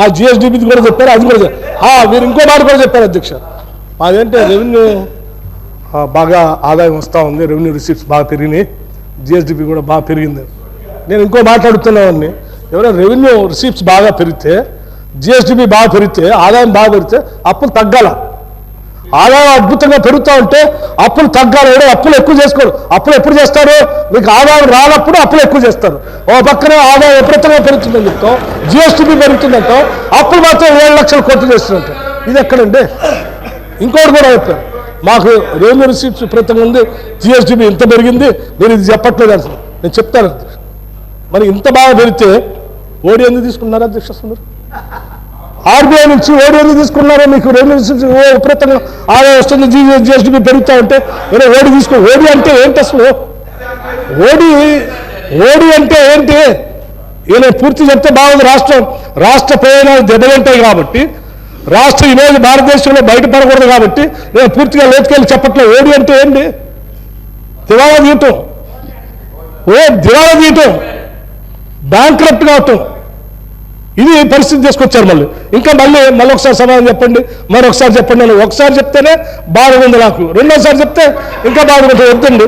ఆ జిఎస్డిపి కూడా చెప్పారు అది కూడా చెప్పారు. మీరు ఇంకో మాట కూడా చెప్పారు అధ్యక్ష. మాదేంటే రెవెన్యూ బాగా ఆదాయం వస్తూ ఉంది రెవెన్యూ రిసీప్ట్స్ బాగా పెరిగినాయి జిఎస్డిపి కూడా బాగా పెరిగింది. నేను ఇంకో మాట్లాడుతున్నావాడిని ఎవరైనా రెవెన్యూ రిసీప్ట్స్ బాగా పెరిగితే జిఎస్డిపి బాగా పెరిగితే ఆదాయం బాగా పెరిగితే అప్పులు తగ్గాల. ఆదాయం అద్భుతంగా పెరుగుతూ ఉంటే అప్పులు తగ్గాలి. ఏడో అప్పులు ఎక్కువ చేసుకోరు అప్పులు ఎప్పుడు చేస్తారు? మీకు ఆదాయం రానప్పుడు అప్పులు ఎక్కువ చేస్తారు. ఓ పక్కన ఆదాయం విపరీతంగా పెరుగుతుందని చెప్తాం జిఎస్టీపీ పెరుగుతుందంటాం అప్పులు మాత్రం ఏడు లక్షల కోట్లు చేస్తున్నట్టు ఇది ఎక్కడండి? ఇంకోటి కూడా చెప్పారు మాకు రెవెన్యూ రిసీప్ట్స్ విపరీతంగా ఉంది. జిఎస్టీపీ ఇంత పెరిగింది. నేను ఇది చెప్పట్లేదు అసలు. నేను చెప్తాను. మరి ఇంత బాగా పెరిగితే ఓడి ఎందుకు తీసుకున్నారు అధ్యక్ష ఆర్బీఐ నుంచి ఓడి తీసుకున్నారో మీకు రెవెన్యూ రిసీప్ట్స్ ఓ విపరీతంగా ఆదాయం వస్తుంది జిఎస్టీపీ పెరుగుతూ ఉంటే ఏదో ఓడి తీసుకో. ఓడి అంటే ఏంటి అసలు? ఓడి ఓడి అంటే ఏంటి? ఈయన పూర్తి చెప్తే బాగుంది రాష్ట్రం. రాష్ట్ర ప్రయోజనాలు దెబ్బతింటాయి కాబట్టి రాష్ట్ర ఈరోజు భారతదేశంలో బయటపడకూడదు కాబట్టి నేను పూర్తిగా లోతుకెళ్ళి చెప్పట్లేదు ఓడి అంటే ఏంటి? దివాలా తీయటం. ఓ దివాలా తీయటం. బ్యాంక్రప్ట్ కావటం. ఇది పరిస్థితి తీసుకొచ్చారు మళ్ళీ. ఇంకా మళ్ళీ మళ్ళీ ఒకసారి సమాధానం చెప్పండి మరొకసారి చెప్పండి అని ఒకసారి చెప్తేనే బాగుంది ఉంది నాకు. రెండోసారి చెప్తే ఇంకా బాధగా ఉంటుంది వద్దండి.